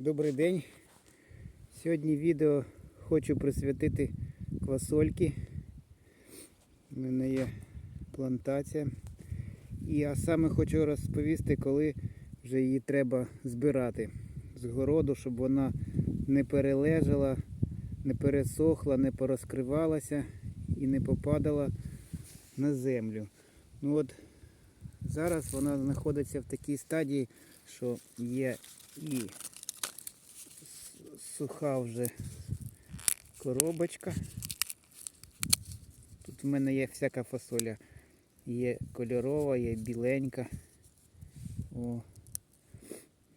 Добрий день. Сьогодні відео хочу присвятити квасольки. У мене є плантація. І а саме хочу розповісти, коли вже її треба збирати з городу, щоб вона не перележала, не пересохла, не порозкривалася і не попадала на землю. Ну от зараз вона знаходиться в такій стадії, що є і суха вже коробочка. Тут в мене є всяка фасоля. Є кольорова, є біленька. О.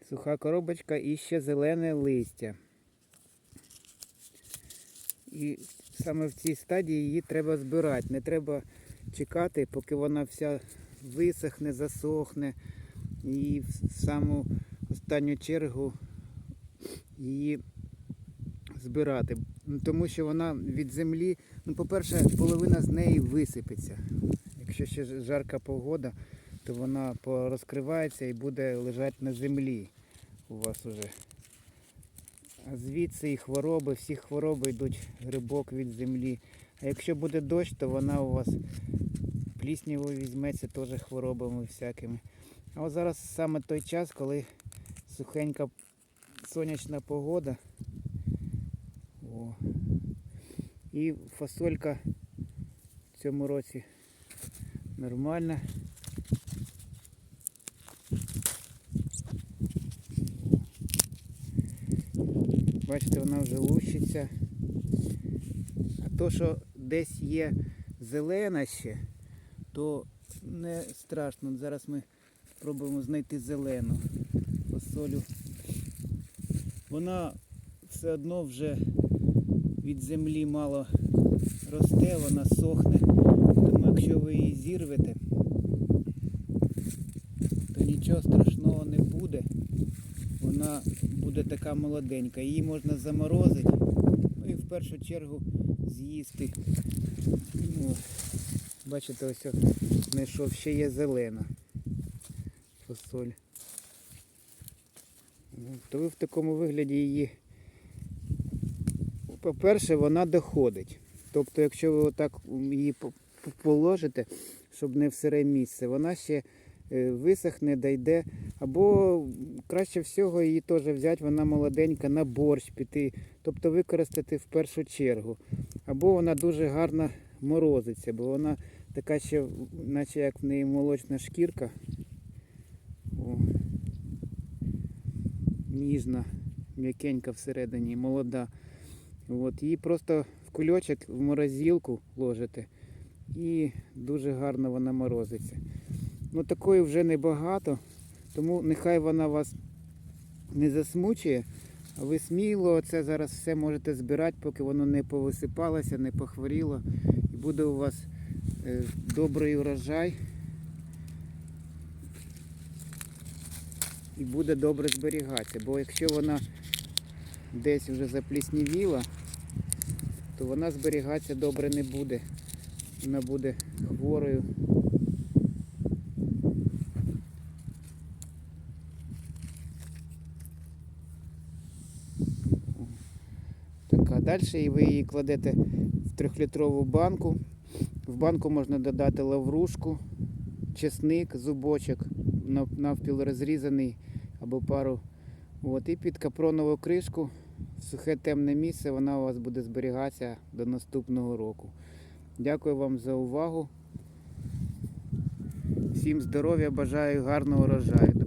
Суха коробочка і ще зелене листя. І саме в цій стадії її треба збирати. Не треба чекати, поки вона вся висохне, засохне. І в саму останню чергу її збирати. Тому що вона від землі, ну, по-перше, половина з неї висипеться. Якщо ще жарка погода, то вона порозкривається і буде лежати на землі у вас уже. А звідси і хвороби, всі хвороби йдуть грибок від землі. А якщо буде дощ, то вона у вас пліснявою візьметься теж хворобами всякими. А от зараз саме той час, коли сухенька сонячна погода. О. І фасолька в цьому році нормальна. Бачите, вона вже лущиться. А то, що десь є зелена ще, то не страшно. Зараз ми спробуємо знайти зелену фасолю. Вона все одно вже від землі мало росте, вона сохне. Тому якщо ви її зірвете, то нічого страшного не буде. Вона буде така молоденька. Її можна заморозити, ну і в першу чергу з'їсти. Ну, бачите, ось знайшов, ще є зелена фасоль. Ну, То ви в такому вигляді її по-перше, вона доходить. Тобто, якщо ви отак її по- по- положите, щоб не в сире місце, вона ще е, висохне, дійде. Або краще всього її теж взяти, вона молоденька, на борщ піти, тобто використати в першу чергу. Або вона дуже гарно морозиться, бо вона така ще, наче як в неї молочна шкірка. О. Ніжна, м'якенька всередині, молода. От, її просто в кульочок в морозилку ложите і дуже гарно вона морозиться. Ну такої вже небагато, тому нехай вона вас не засмучує, а ви сміло це зараз все можете збирати, поки воно не повисипалося, не похворіло. І буде у вас е, добрий урожай. І буде добре зберігатися. Бо якщо вона десь вже запліснівіла, то вона зберігатися добре не буде. Вона буде хворою. Так, а далі ви її кладете в трьохлітрову банку. В банку можна додати лаврушку, чесник, зубочок, навпіл розрізаний або пару. От, і під капронову кришку сухе темне місце вона у вас буде зберігатися до наступного року. Дякую вам за увагу. Всім здоров'я, бажаю гарного урожаю.